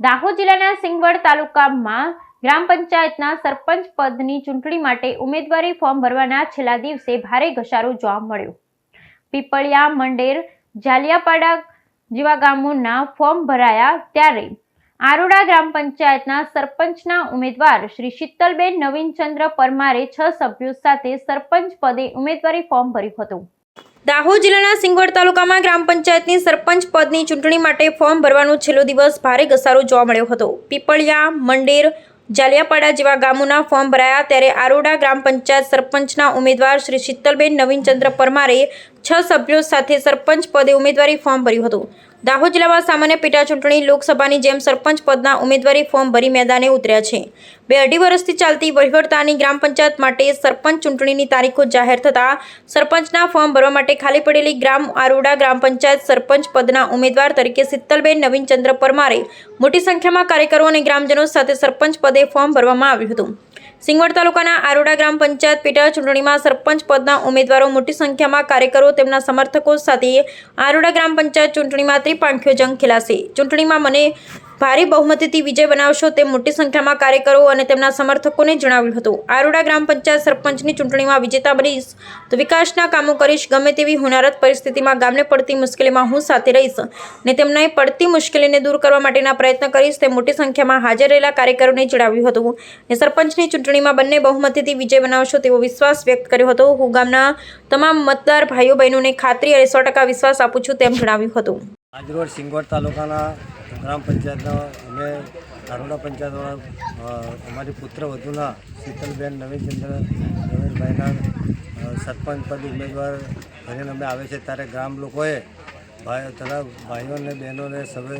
દાહોદ જિલ્લાના સિંગવડ તાલુકામાં ગ્રામ પંચાયતના સરપંચ પદની ચૂંટણી માટે ઉમેદવારી ફોર્મ ભરવાના છેલ્લા દિવસે ભારે ઘસારો જોવા મળ્યો. પીપળિયા, મંડેર, જાલિયાપાડા જેવા ગામોના ફોર્મ ભરાયા ત્યારે આરોડા ગ્રામ પંચાયતના સરપંચના ઉમેદવાર શ્રી શીતલબેન નવીનચંદ્ર પરમારે છ સભ્યો સાથે સરપંચ પદે ઉમેદવારી ફોર્મ ભર્યું હતું. દાહોદ જિલ્લાના સિંગવડ તાલુકામાં ગ્રામ પંચાયતની સરપંચ પદની ચૂંટણી માટે ફોર્મ ભરવાનો છેલ્લો દિવસ ભારે ઘસારો જોવા મળ્યો હતો. પીપળિયા, મંડેર, જાલિયાપાડા જેવા ગામોના ફોર્મ ભરાયા ત્યારે આરોડા ગ્રામ પંચાયત સરપંચના ઉમેદવાર શ્રી શીતલબેન નવીનચંદ્ર પરમારે છ સભ્યો સાથે સરપંચ પદે ઉમેદવારી ફોર્મ ભર્યું હતું. દાહોદ જિલ્લામાં સામાન્ય પેટા ચૂંટણી લોકસભાની જેમ સરપંચ પદના ઉમેદવારી ફોર્મ ભરી મેદાને ઉતર્યા છે. બે અઢી વર્ષથી ચાલતી વહીવટતાની ગ્રામ પંચાયત માટે સરપંચ ચૂંટણીની તારીખો જાહેર થતાં સરપંચના ફોર્મ ભરવા માટે ખાલી પડેલી ગ્રામ આરોડા ગ્રામ પંચાયત સરપંચ પદના ઉમેદવાર તરીકે શીતલબેન નવીનચંદ્ર પરમારે મોટી સંખ્યામાં કાર્યકરો અને ગ્રામજનો સાથે સરપંચ પદે ફોર્મ ભરવામાં આવ્યું હતું. સિંગવડ તાલુકાના આરોડા ગ્રામ પંચાયત પેટા ચૂંટણીમાં સરપંચ પદના ઉમેદવારો મોટી સંખ્યામાં કાર્યકરો તેમના સમર્થકો સાથે આરોડા ગ્રામ પંચાયત ચૂંટણીમાં ત્રિપાંખ્યો જંગ ખેલાશે. ચૂંટણીમાં મને ભારે બહુમતીથી વિજય બનાવશો તેમ મોટી સંખ્યામાં કાર્યકરો અને તેમના સમર્થકોને જણાવ્યું હતું. આરોડા ગ્રામ પંચાયત સરપંચની ચૂંટણીમાં વિજેતા બનીશ તો વિકાસના કામો કરીશ, ગમે તેવી હોનારત પરિસ્થિતિમાં ગામને પડતી મુશ્કેલીમાં હું સાથે રહીશ ને તેમને પડતી મુશ્કેલીને દૂર કરવા માટેના પ્રયત્ન કરીશ તે મોટી સંખ્યામાં હાજર રહેલા કાર્યકરોને જણાવ્યું હતું ને સરપંચની ચૂંટણીમાં બંને બહુમતીથી વિજય બનાવશો તેવો વિશ્વાસ વ્યક્ત કર્યો હતો. હું ગામના તમામ મતદાર ભાઈઓ બહેનોને ખાતરી અને સો ટકા વિશ્વાસ આપું છું તેમ જણાવ્યું હતું. આજરોડ સિંગવડ તાલુકાના ગ્રામ પંચાયતના અમે આરોડા પંચાયતવાળા અમારી પુત્ર વધુના શીતલબેન નવીનચંદ્ર નવીનભાઈના સરપંચ પદ ઉમેદવાર કરીને અમે આવે છે. ત્યારે ગ્રામ લોકોએ ભાઈ, તથા ભાઈઓને, બહેનોને સવે,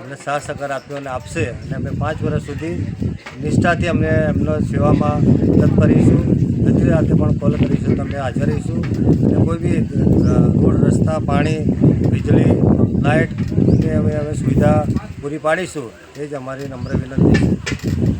અમને સાથ સહકાર આપ્યો અને આપશે. અને અમે પાંચ વર્ષ સુધી નિષ્ઠાથી અમને એમનો સેવામાં મદદ કરીશું. બધી રાતે પણ કોલ કરીશું. તમને હાજર રહીશું. અને કોઈ બી રોડ, રસ્તા, પાણી, વીજળી લાઇટ બધી અમે અમે સુવિધા પૂરી પાડીશું એ જ અમારી નમ્ર વિનંતી છે.